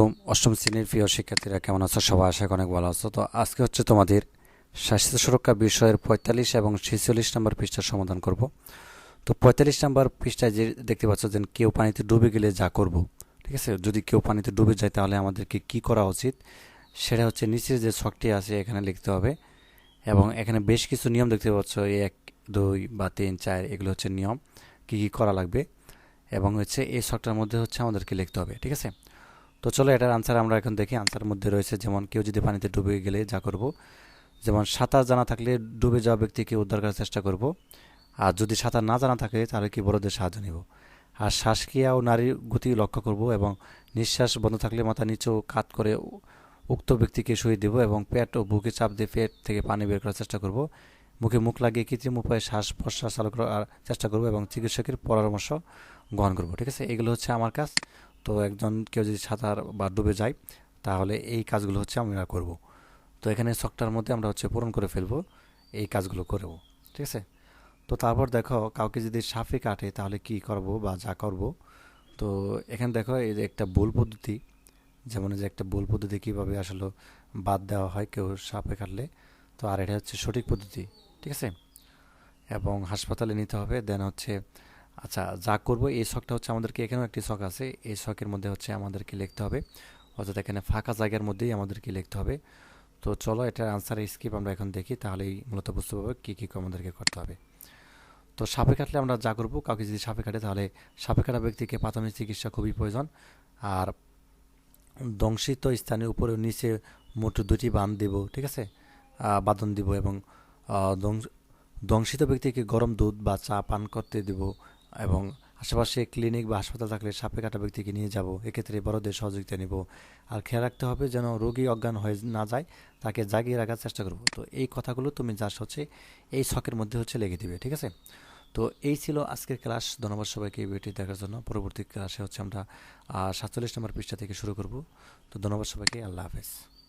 তো অষ্টম শ্রেণির প্রিয় শিক্ষার্থীরা, কেমন আছো? সবাই আশা অনেক ভালো আছো। তো আজকে হচ্ছে তোমাদের স্বাস্থ্য সুরক্ষা বিষয়ের পঁয়তাল্লিশ এবং ছেচল্লিশ নম্বর পৃষ্ঠার সমাধান করব। তো পঁয়তাল্লিশ নম্বর পৃষ্ঠায় যে দেখতে পাচ্ছ যে কেউ পানিতে ডুবে গেলে যা করব, ঠিক আছে? যদি কেউ পানিতে ডুবে যায় তাহলে আমাদেরকে কি করা উচিত? সেটা হচ্ছে নিচের যে শখটি আছে, এখানে লিখতে হবে। এবং এখানে বেশ কিছু নিয়ম দেখতে পাচ্ছ, এক, দুই বা তিন, চার, এগুলো হচ্ছে নিয়ম। কি কি করা লাগবে? এবং হচ্ছে এই শখটার মধ্যে হচ্ছে আমাদেরকে লিখতে হবে, ঠিক আছে? তো চলো এটার আনসার আমরা এখন দেখি। আনসার মধ্যে রয়েছে যেমন কেউ যদি পানিতে ডুবে গেলে যা করব। যেমন সাঁতার জানা থাকলে ডুবে যাওয়া ব্যক্তিকে উদ্ধার করার চেষ্টা করব। আর যদি সাঁতার না জানা থাকে, তাহলে কি বড়দের সাহায্য নিব? আর শ্বাসক্রিয়া ও নারীর গতি লক্ষ্য করব এবং নিঃশ্বাস বন্ধ থাকলে মাথা নিচেও কাত করে উক্ত ব্যক্তিকে শুয়ে দেব এবং পেট ও বুকে চাপ দিয়ে পেট থেকে পানি বের করার চেষ্টা করব। মুখে মুখ লাগিয়ে কৃত্রিম উপায়ে শ্বাস প্রশ্বাস চালু করার চেষ্টা করব এবং চিকিৎসকের পরামর্শ গ্রহণ করব, ঠিক আছে? এগুলো হচ্ছে আমার কাজ। তো একজন কেউ যদি সাঁতার বা ডুবে যায়, তাহলে এই কাজগুলো হচ্ছে আমরা করব। তো এখানে শখটার মধ্যে আমরা হচ্ছে পূরণ করে ফেলব, এই কাজগুলো করব ঠিক আছে? তো তারপর দেখো, কাউকে যদি সাপে কাটে, তাহলে কি করব বা যা করব? তো এখানে দেখো, এই যে একটা ভুল পদ্ধতি, যেমন যে একটা ভুল পদ্ধতি কীভাবে আসলে বাদ দেওয়া হয় কেউ সাপে কাটলে, তো আর এটা হচ্ছে সঠিক পদ্ধতি, ঠিক আছে? এবং হাসপাতালে নিতে হবে, দেন হচ্ছে আচ্ছা যা করব, এই শখটা হচ্ছে আমাদেরকে, এখানেও একটি শখ আছে, এই শখের মধ্যে হচ্ছে আমাদেরকে লিখতে হবে। অর্থাৎ এখানে ফাঁকা জায়গার মধ্যেই আমাদেরকে লিখতে হবে। তো চলো, এটার আনসার স্কিপ আমরা এখন দেখি, তাহলেই মূলত বুঝতে পারব কী কী আমাদেরকে করতে হবে। তো সাপে কাটলে আমরা যা করব, কাউকে যদি সাপে কাটে, তাহলে সাপে কাটা ব্যক্তিকে প্রাথমিক চিকিৎসা খুবই প্রয়োজন। আর দংশিত স্থানের উপরে নিচে মোট দুটি বান দেব, ঠিক আছে? বাদন দিব এবং দংশিত ব্যক্তিকে গরম দুধ বা চা পান করতে দেব। এবং আশেপাশে ক্লিনিক বা হাসপাতাল থাকলে সাপে কাটা ব্যক্তিকে নিয়ে যাব। এক্ষেত্রে বড়দের সহযোগিতা নেব। আর খেয়াল রাখতে হবে যেন রোগী অজ্ঞান হয়ে না যায়, তাকে জাগিয়ে রাখার চেষ্টা করব। তো এই কথাগুলো তুমি যা হচ্ছে এই শখের মধ্যে হচ্ছে লেগে দিবে, ঠিক আছে? তো এই ছিল আজকের ক্লাস। ধন্যবাদ সবাইকে এই ভিডিওটি দেখার জন্য। পরবর্তী ক্লাসে হচ্ছে আমরা সাতচল্লিশ নম্বর পৃষ্ঠা থেকে শুরু করব। তো ধন্যবাদ সবাইকে। আল্লাহ হাফেজ।